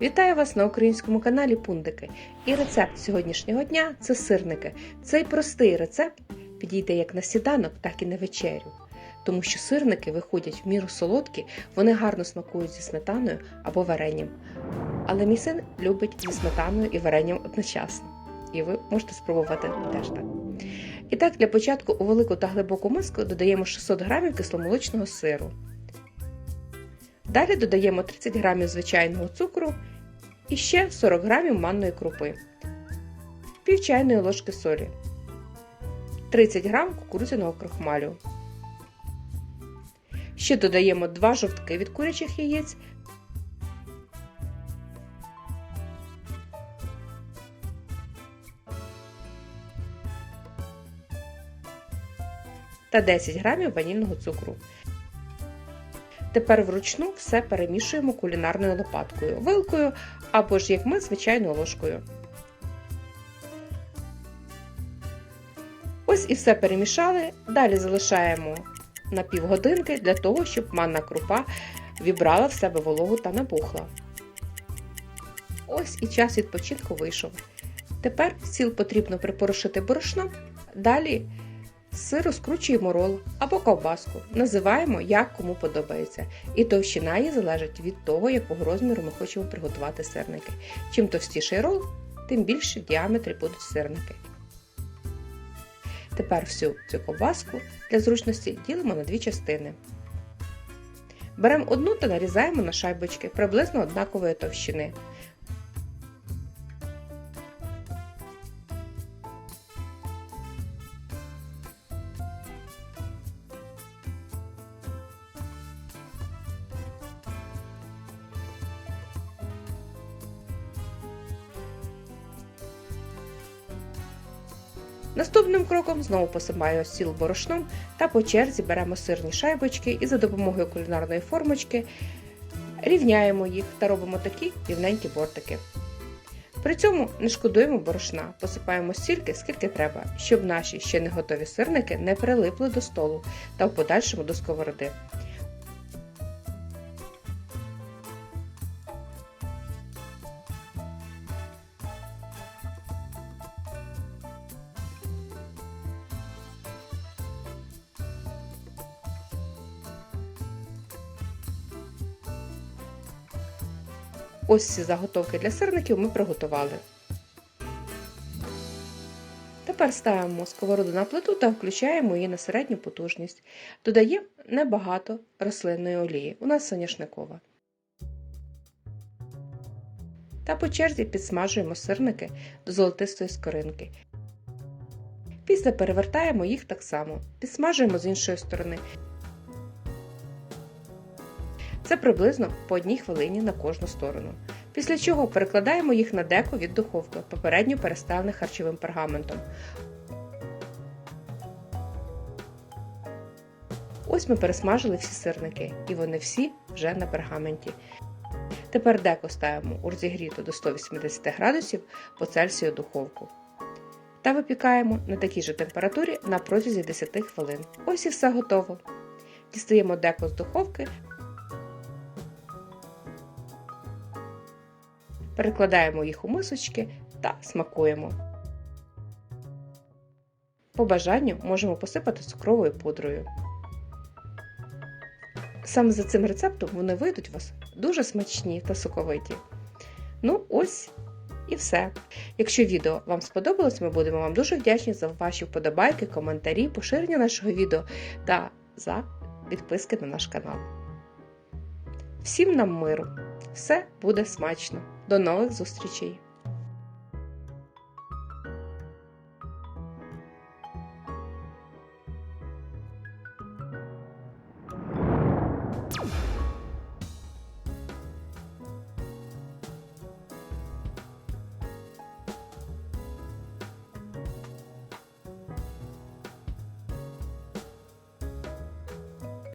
Вітаю вас на українському каналі Пундики. І рецепт сьогоднішнього дня це сирники. Цей простий рецепт підійде як на сніданок, так і на вечерю. Тому що сирники виходять в міру солодкі, вони гарно смакують зі сметаною або варенням. Але мій син любить зі сметаною і варенням одночасно. І ви можете спробувати теж так. І так, для початку у велику та глибоку миску додаємо 600 г кисломолочного сиру. Далі додаємо 30 г звичайного цукру і ще 40 г манної крупи, пів чайної ложки солі, 30 г кукурудзяного крохмалю. Ще додаємо 2 жовтки від курячих яєць. Та 10 грамів ванільного цукру. Тепер вручну все перемішуємо кулінарною лопаткою, вилкою або ж як ми звичайною ложкою. Ось і все перемішали. Далі залишаємо на півгодинки для того, щоб манна крупа вібрала в себе вологу та набухла. Ось і час відпочинку вийшов. Тепер стіл потрібно припорошити борошном. Далі з сиру скручуємо рол або ковбаску. Називаємо, як кому подобається. І товщина її залежить від того, якого розміру ми хочемо приготувати сирники. Чим товстіший рол, тим більше в діаметрі будуть сирники. Тепер всю цю ковбаску для зручності ділимо на дві частини. Беремо одну та нарізаємо на шайбочки приблизно однакової товщини. Наступним кроком знову посипаємо стіл борошном та по черзі беремо сирні шайбочки і за допомогою кулінарної формочки рівняємо їх та робимо такі рівненькі бортики. При цьому не шкодуємо борошна, посипаємо стільки, скільки треба, щоб наші ще не готові сирники не прилипли до столу та в подальшому до сковороди. Ось ці заготовки для сирників ми приготували. Тепер ставимо сковороду на плиту та включаємо її на середню потужність. Додаємо небагато рослинної олії. У нас соняшникова. Та по черзі підсмажуємо сирники до золотистої скоринки. Після перевертаємо їх так само, підсмажуємо з іншої сторони. Це приблизно по одній хвилині на кожну сторону. Після чого перекладаємо їх на деко від духовки, попередньо переставлене харчовим пергаментом. Ось ми пересмажили всі сирники, і вони всі вже на пергаменті. Тепер деко ставимо у розігріту до 180 градусів по Цельсію духовку. Та випікаємо на такій же температурі на протязі 10 хвилин. Ось і все готово. Дістаємо деко з духовки. Перекладаємо їх у мисочки та смакуємо. По бажанню можемо посипати цукровою пудрою. Саме за цим рецептом вони вийдуть у вас дуже смачні та соковиті. Ну, ось і все. Якщо відео вам сподобалось, ми будемо вам дуже вдячні за ваші вподобайки, коментарі, поширення нашого відео та за підписки на наш канал. Всім нам миру! Все буде смачно! До нових зустрічей!